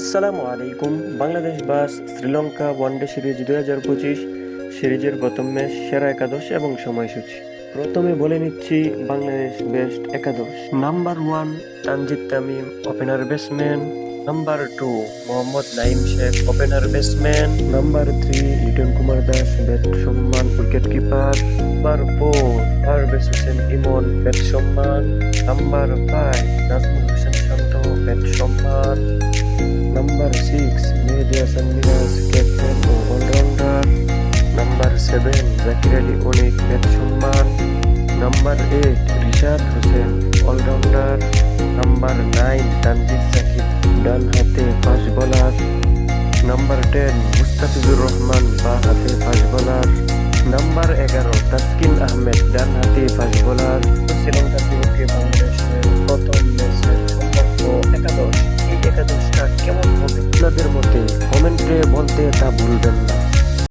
আসসালামু আলাইকুম। বাংলাদেশ বাস শ্রীলঙ্কা ওয়ানডে সিরিজ দুই হাজার পঁচিশ সিরিজের প্রথম ম্যাচ, সেরা একাদশ এবং সময়সূচি। প্রথমে বলে নিচ্ছি বাংলাদেশ বেস্ট একাদশ। Number one Tanzid Tamim opener batsman number two Mohammad Naim Sheikh opener batsman number three Liton Kumar Das batsman wicket keeper number four Parvez Hossain Emon batsman. Number five Najmul Hossain Shanto batsman. Number six Mehedi Hasan Miraz captain ও allrounder number seven Jaker Ali Anik batsman number eight Rishad Hossain allrounder number nine Tanzid Sakib ডান হাতে fast bowler number ten Mustafizur Rahman বা হাতে fast bowler number এগারো তাসকিন আহমেদ ডান হাতে fast bowler বলতে তা ভুলবেন না।